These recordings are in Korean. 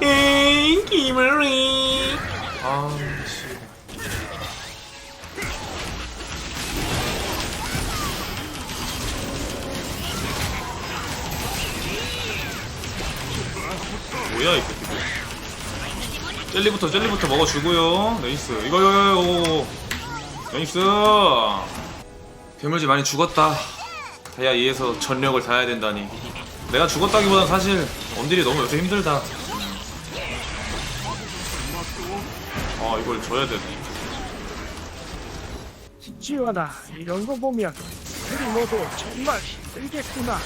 에이 기물이 아씨 뭐야 이 새끼들 젤리부터 젤리부터 먹어주고요. 네이스. 이거 이거 이거 네이스. 괴물지 많이 죽었다. 다이아 2에서 전력을 다해야 된다니. 내가 죽었다기보단 사실 원딜이 너무 요새 힘들다 아 이걸 져야 되네. 지원아 이런 거 보면 우리 모두 정말 힘들겠구나.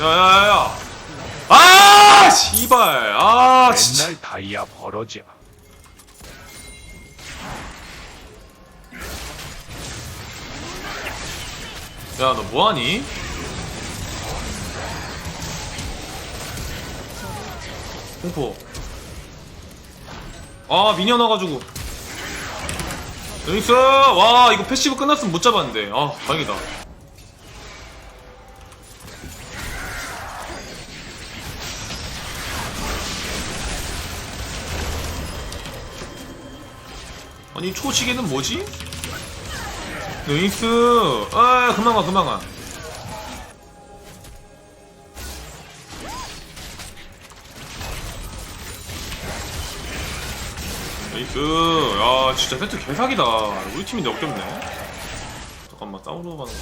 야야야야. 아 씨발. 아 진짜. 맨날 다이아 벌어져 야 너 뭐하니? 공포 아 미니언 와가지고. 나이스! 와 이거 패시브 끝났으면 못 잡았는데. 아 다행이다. 아니 초시계는 뭐지? 나이스! 아 그만 가 그만 가 나이스. 야 진짜 세트 개사기다. 우리 팀인데 역겹네. 잠깐만 싸우러 가는 거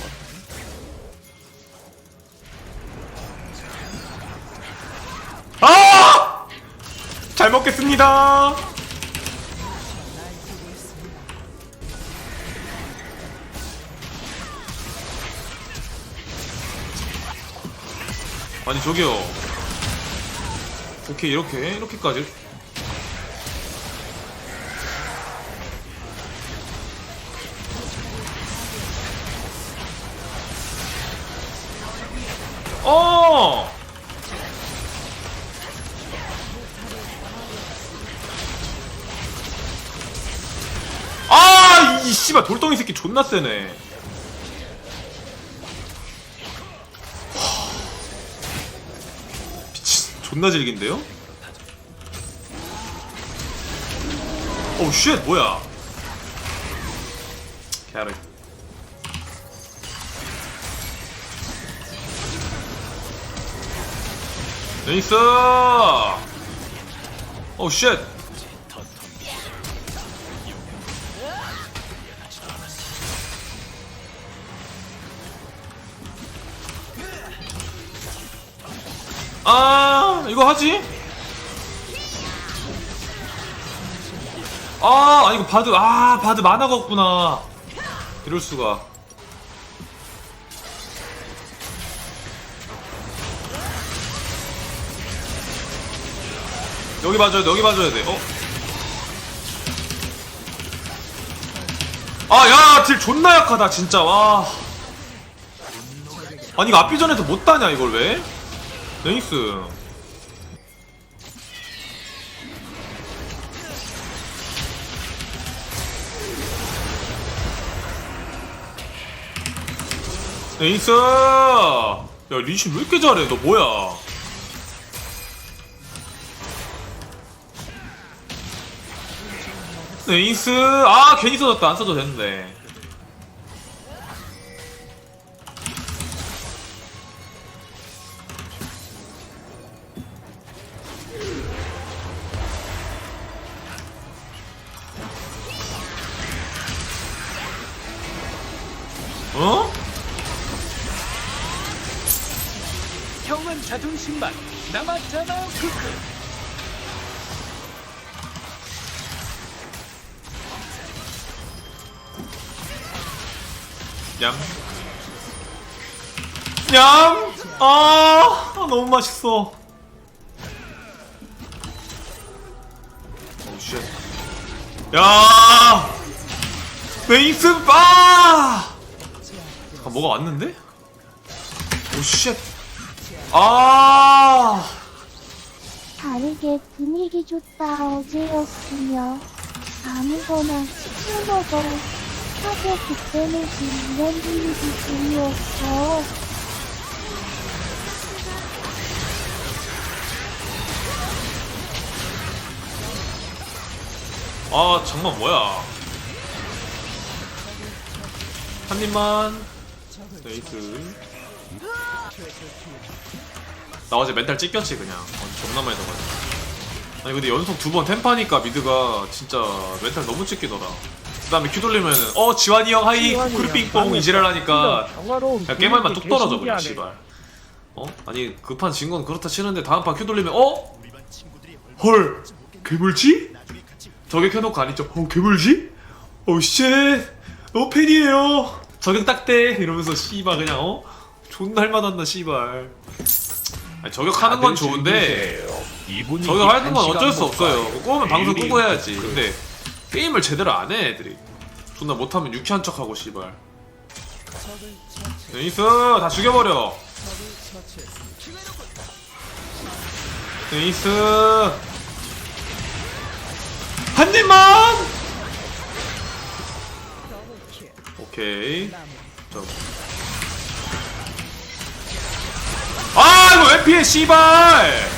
같아. 아! 잘 먹겠습니다. 아니 저기요. 오케이 이렇게 이렇게까지 어 아, 이 씨발 돌덩이 새끼 존나 세네. 미친, 존나 질긴데요? 오우 쉣, 뭐야? 개아 르. 네이스! 오우 쉣! 아 이거 하지? 아 이거 바드 아 바드 만화가 없구나 이럴 수가 여기 봐줘야 돼 여기 봐줘야 돼. 어? 아 야 딜 존나 약하다 진짜. 와. 아니 이거 앞비전에서 못 따냐 이걸 왜? 네이스. 네이스! 야 리신 왜 이렇게 잘해? 너 뭐야 네이스. 아 괜히 써졌다. 안 써도 되는데. 어? 형은 자존심만 남았잖아 크크 얌. 얌! 아, 아, 너무 맛있어. 오, 쉣. 야! 베이스, 아! 아, 뭐가 왔는데? 오, 쉣. 아! 다르게 분위기 좋다 어제였으며 아무거나 시켜 먹어 하고 그때는 그냥 분위기 중이었어. 아 정말 뭐야? 한 입만. 네, 레이스 나 어제 멘탈 찢겼지 그냥. 어, 존나 많이 나가지고. 아니 근데 연속 두 번 템파니까 미드가 진짜 멘탈 너무 찢기더라. 그 다음에 큐 돌리면은 어 지환이 형 하이 지환이 쿠르핑뽕 형, 이지랄 하니까 평화로운 야 게임할만 뚝 떨어져 그냥. 씨발 어? 아니 급한 진건 그렇다 치는데 다음 판 큐 돌리면 어? 헐 괴물지? 저격 켜놓고 안 있죠 어 괴물지? 오쉣 어 팬이에요 저격 딱대 이러면서 씨발 그냥 어? 존나 할만한다 씨발 아니, 저격하는 건 좋은데 저격하는 건 어쩔 수 없어요 꼬우면 방송 끄고 해야지 근데 게임을 제대로 안 해 애들이. 존나 못하면 유쾌한 척하고 씨발. 데니스 다 죽여버려. 데니스. 한 입만! 오케이. 자. 아 이거 왜 피해 씨발!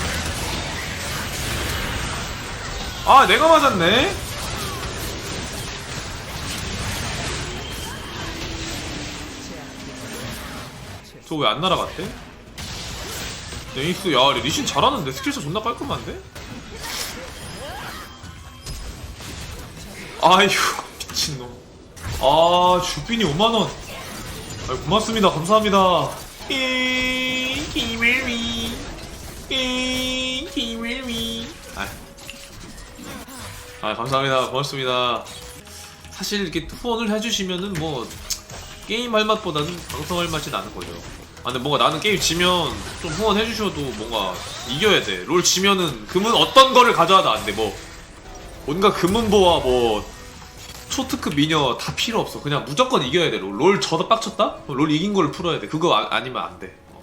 아 내가 맞았네 저왜안 날아갔대? 네이스 야 리신 잘하는데? 스킬샷 존나 깔끔한데? 아휴 미친놈. 아 주빈이 5만원. 아, 고맙습니다. 감사합니다. 기밀미 아, 아 감사합니다. 고맙습니다. 사실 이렇게 후원을 해주시면은 뭐 게임 할 맛보다는 방송할 맛이 나는 거죠. 아 근데 뭔가 나는 게임 지면 좀 후원해 주셔도 뭔가 이겨야 돼. 롤 지면은 금은 어떤 거를 가져와도 안 돼. 뭐 뭔가 금은보와 뭐 초특급 미녀 다 필요 없어. 그냥 무조건 이겨야 돼. 롤, 롤 져도 빡쳤다? 롤 이긴 걸 풀어야 돼. 그거 아, 아니면 안 돼. 어.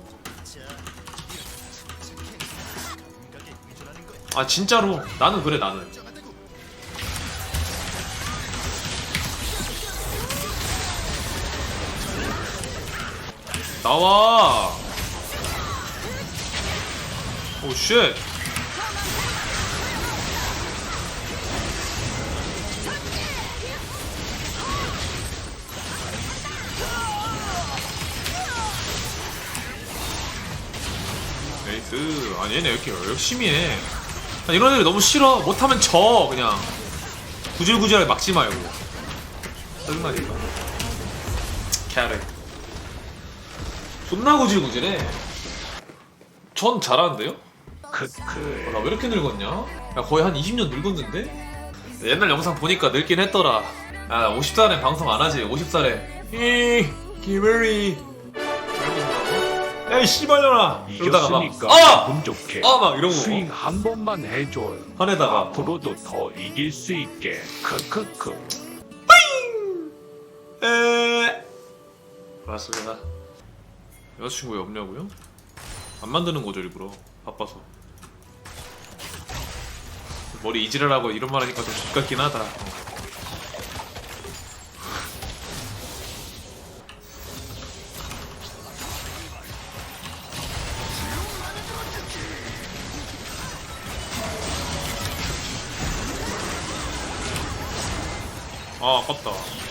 아 진짜로 나는 그래 나는. 나와. 오 쉣. 에이스. 아니 얘네 왜 이렇게 열심히 해? 아, 이런 애들 너무 싫어. 못하면 져 그냥. 구질구질하게 막지 말고. 짜증나니까 캐래 존나 구질구질해. 전 잘하는데요? 크크 나 왜 이렇게 늙었냐? 야 거의 한 20년 늙었는데? 옛날 영상 보니까 늙긴 했더라. 야 50살에 방송 안 하지 50살에 이 기베리. 야이 씨발년아. 이러다가 이겼으니까 막 아! 기분 좋게 아! 막 이러고. 스윙 한 번만 해줘요. 화내다가. 앞으로도 더 이길 수 있게. 크크크. 에. 맞습니다 여자친구 왜 없냐고요? 안 만드는 거죠 일부러 바빠서 머리 이지랄하고 이런 말 하니까 좀 X같긴 하다 어. 아 아깝다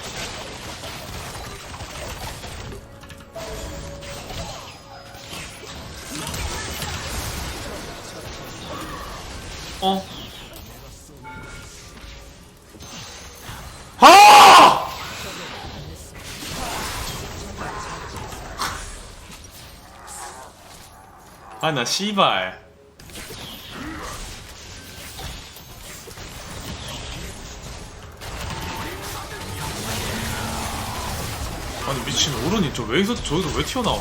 아, 나 씨발. 아니 미친 오른이 저 왜서 저기서 왜 튀어나와?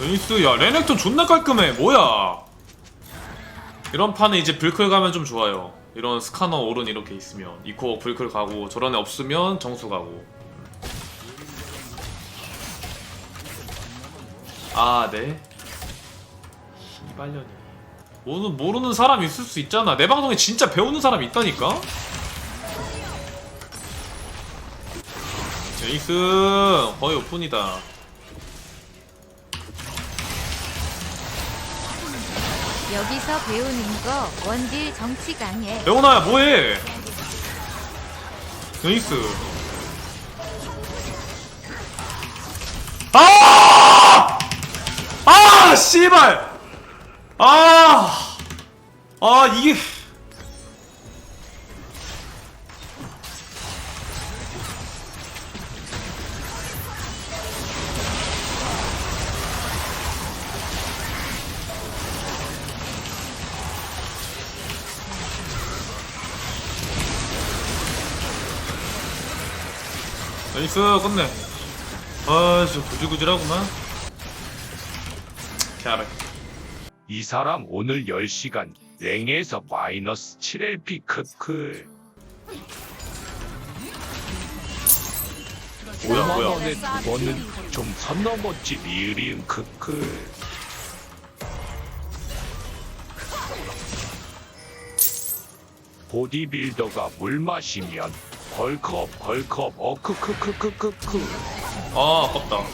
레니스 야 레넥톤 존나 깔끔해 뭐야 이런 판에 이제 불클 가면 좀 좋아요 이런 스카너 오른 이렇게 있으면 이코어 불클 가고 저런 애 없으면 정수 가고. 아네. 이발년이. 모르는, 모르는 사람 있을 수 있잖아. 내 방송에 진짜 배우는 사람 있다니까? 제이스 거의 오픈이다 여기서 배우는 거 원딜 정치 강해. 레오나야 뭐해 네이스 아! 아 씨발 아! 아 이게 나이스 끝내 아저 구질구질하구만. 개알아 이 사람 오늘 10시간 랭에서 마이너스 7LP 크크. 뭐야 뭐야? 원에 두 번은 좀 선 넘었지 리을이응 크크. 보디빌더가 물 마시면 벌컵 벌컵 어크크크크크크. 아 아깝다.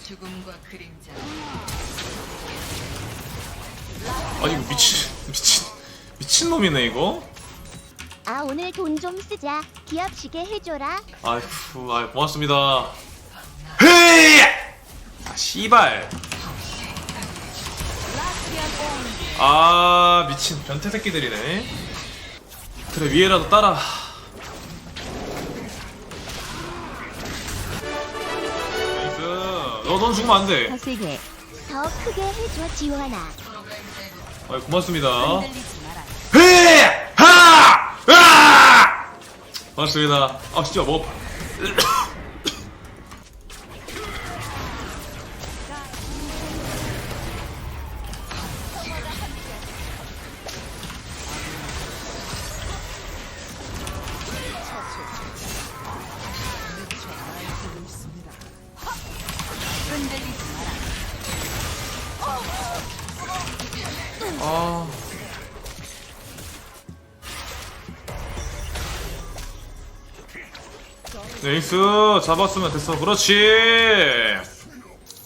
죽음과 그림자. 아 이거 미친 미친 미친놈이네 이거. 아 오늘 돈 좀 쓰자. 기합시게 해줘라. 아이쿠 아 고맙습니다. 헤이! 아 씨발. 아 미친 변태 새끼들이네 그래 위에라도 따라 나이스 너넌 죽으면 안돼. 더 크게 해줘 지원아. 아 고맙습니다 헤이 하! 아! 고맙습니다 아 진짜 뭐 네이스 잡았으면 됐어. 그렇지.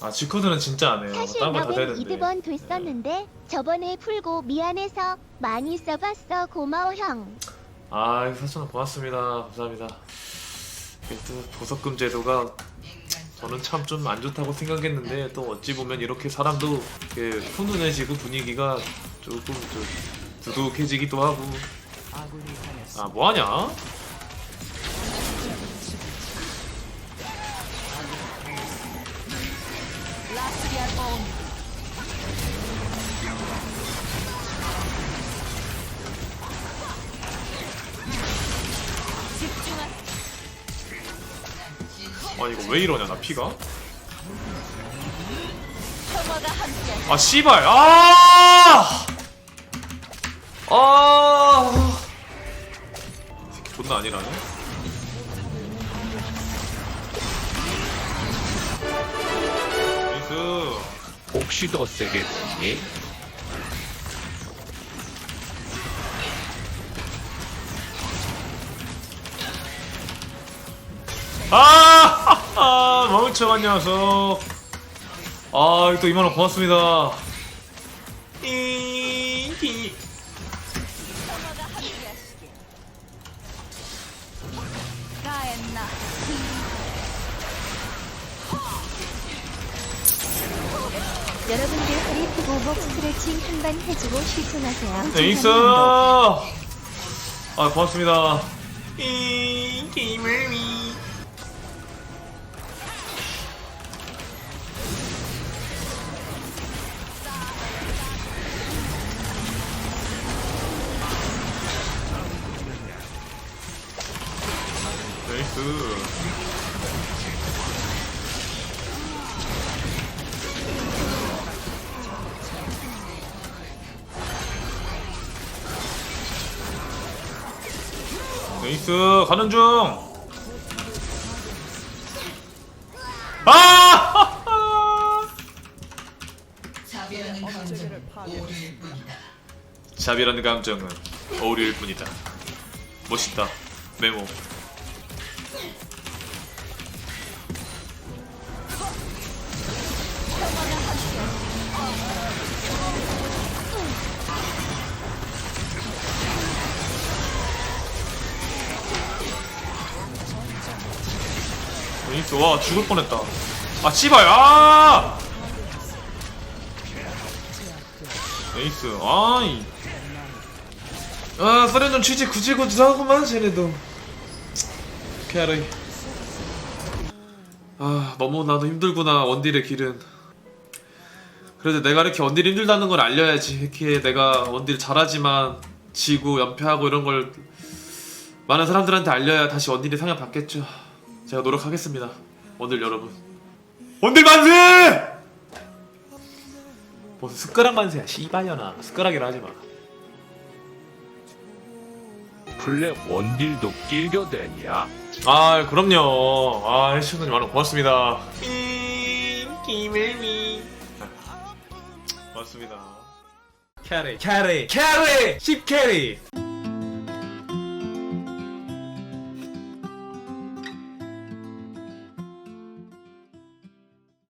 아 지코드는 진짜 안 해요. 사실 딴 거다 너는 되는데. 이드번 됐었는데 저번에 풀고 미안해서 많이 써봤어. 고마워 형. 아 사천 고맙습니다. 감사합니다. 이게 또 보석금 제도가 저는 참 좀 안 좋다고 생각했는데 또 어찌 보면 이렇게 사람도 이렇게 훈훈해지고 분위기가 조금 좀 두둑해지기도 하고. 아 뭐하냐? 아 이거 왜 이러냐 나 피가? 아 씨발 아! 아! 이 새끼 존나 아니라네. 나이스. 혹시 더 세게 쓰니? 아! 아, 멍청한 녀석. 아, 또 2만원 고맙습니다. 이, 이. 여러분들 허리 펴고 목 스트레칭 한 번 해주고 실천하세요. 네이스. 아, 고맙습니다. 이, 게임을 위. 가는 중. 아! 자비라는 감정은 오류일 뿐이다. 멋있다. 메모. 나이스 와 죽을 뻔했다. 아 씨발 아! 나이스 아이. 아 서렌존 취지 굳이 굳이 하구만 쟤네도. 캐리 아 너무 나도 힘들구나 원딜의 길은. 그래도 내가 이렇게 원딜 힘들다는 걸 알려야지. 이렇게 내가 원딜 잘하지만 지고 연패하고 이런 걸 많은 사람들한테 알려야 다시 원딜이 상향 받겠죠 제가 노력하겠습니다. 원딜 여러분. 원딜 만세! 무슨 숟가락 만세야 씨발년아. 숟가락이라 하지마. 플랫 원딜도 끼겨대냐? 아 그럼요. 아 해주셔서 많이 고맙습니다. 김일미. 고맙습니다. 캐리 캐리 캐리! 10캐리